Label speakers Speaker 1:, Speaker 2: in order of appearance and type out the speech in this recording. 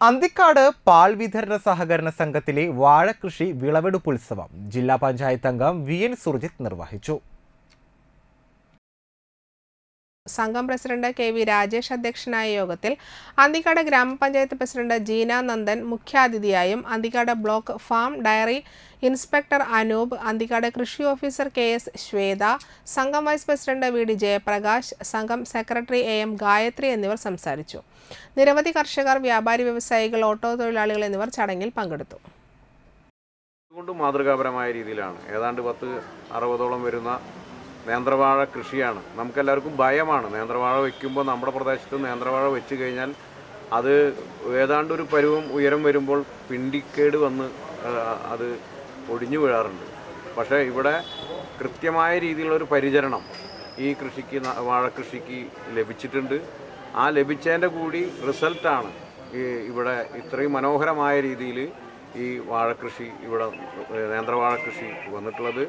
Speaker 1: അന്തിക്കാട് പാൽ വിതരണ സഹകരണ സംഘത്തിലെ വാഴകൃഷി വിളവെടുപ്പ് ഉത്സവം ജില്ലാ പഞ്ചായത്ത് അംഗം വി എൻ സുർജിത്ത് നിർവഹിച്ചു.
Speaker 2: സംഘം പ്രസിഡന്റ് കെ വി രാജേഷ് അധ്യക്ഷനായ യോഗത്തിൽ അന്തിക്കാട് ഗ്രാമപഞ്ചായത്ത് president Jeena Nandan മുഖ്യാതിഥിയായും Anthikad block farm dairy inspector Anoop Anthikad കൃഷി ഓഫീസർ കെ എസ് ശ്വേത സംഘം vice president V D Jayaprakash സംഘം സെക്രട്ടറി എ എം ഗായത്രി എന്നിവർ സംസാരിച്ചു. നിരവധി കർഷകർ വ്യാപാരി വ്യവസായികൾ ഓട്ടോ തൊഴിലാളികൾ എന്നിവർ ചടങ്ങിൽ പങ്കെടുത്തു.
Speaker 3: കൊണ്ട് മാതൃകാപരമായ രീതിയിലാണ്. ഏതാണ്ട് പത്ത് അറുപതോളം വരുന്ന നേന്ത്രവാഴ കൃഷിയാണ്. നമുക്കെല്ലാവർക്കും ഭയമാണ് നേന്ത്രവാഴ വയ്ക്കുമ്പോൾ നമ്മുടെ പ്രദേശത്ത് നേന്ത്രവാഴ വെച്ച് കഴിഞ്ഞാൽ അത് ഏതാണ്ട് ഒരു പരുവം ഉയരം വരുമ്പോൾ പിണ്ടിക്കേട് വന്ന് അത് ഒടിഞ്ഞു വീഴാറുണ്ട്. പക്ഷേ ഇവിടെ കൃത്യമായ രീതിയിലുള്ളൊരു പരിചരണം ഈ കൃഷിക്ക് വാഴക്കൃഷിക്ക് ലഭിച്ചിട്ടുണ്ട്. ആ ലഭിച്ചതിന്റെ കൂടി റിസൾട്ടാണ് ഈ ഇവിടെ ഇത്രയും മനോഹരമായ രീതിയിൽ ഈ വാഴക്കൃഷി ഇവിടെ നേന്ത്രവാഴ കൃഷി വന്നിട്ടുള്ളത്.